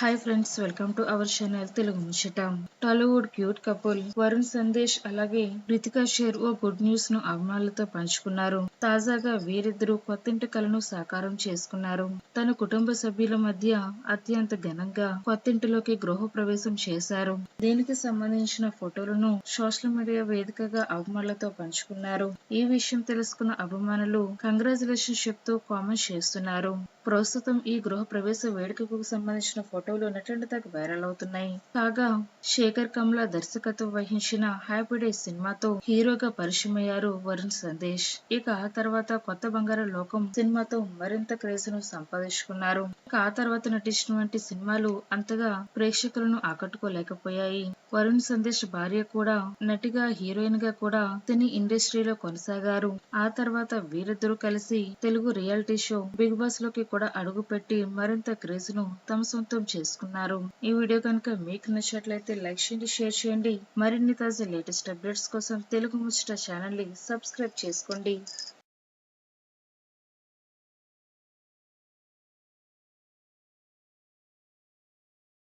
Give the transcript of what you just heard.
Hi friends welcome to our channel Telugu ముచ్చట Tollywood cute couple Varun Sandesh అలాగే Ritika share ఓ good న్యూస్ను అభిమానులతో పంచుకున్నారు. తాజాగా వీరిద్దరూ కొత్తింటి కలను సాకారం చేసుకున్నారు. తన కుటుంబ సభ్యుల మధ్య అత్యంత ఘనంగా కొత్తింటిలోకి గృహ ప్రవేశం చేశారు. దీనికి సంబంధించిన ఫోటోలను సోషల్ మీడియా వేదికగా అభిమానులతో పంచుకున్నారు. ఈ విషయం తెలుసుకున్న అభిమానులు కంగ్రాచులేషన్ చెప్తూ కామెంట్ చేస్తున్నారు. ప్రస్తుతం ఈ గృహ ప్రవేశ వేడుకకు సంబంధించిన ఫోటోలు నటండతకు వైరల్ అవుతున్నాయి. కాగా శేఖర్ కమ్లా దర్శకత్వం వహించిన హ్యాపీ డే సినిమాతో హీరోగా పరిచయమయ్యారు వరుణ్ సందేశ్. ఇక ఆ తర్వాత కొత్త బంగారు లోకం సినిమాతో మరింత క్రేజ్ను సంపాదించుకున్నారు. ఆ తర్వాత నటించినటువంటి సినిమాలు అంతగా ప్రేక్షకులను ఆకట్టుకోలేకపోయాయి. వరుణ్ సందేశ్ భార్య కూడా నటిగా హీరోయిన్గా కూడా సినీ ఇండస్ట్రీలో కొనసాగారు. ఆ తర్వాత వీరిద్దరూ కలిసి తెలుగు రియాలిటీ షో బిగ్ బాస్లోకి కూడా అడుగుపెట్టి మరింత క్రేజ్ను తమ సొంతం చేసుకున్నారు. ఈ వీడియో కనుక మీకు నచ్చినట్లయితే లైక్ చేయండి షేర్ చేయండి. మరిన్ని తాజా లేటెస్ట్ అప్డేట్స్ కోసం తెలుగు ముచ్చట ఛానల్ని సబ్స్క్రైబ్ చేసుకోండి.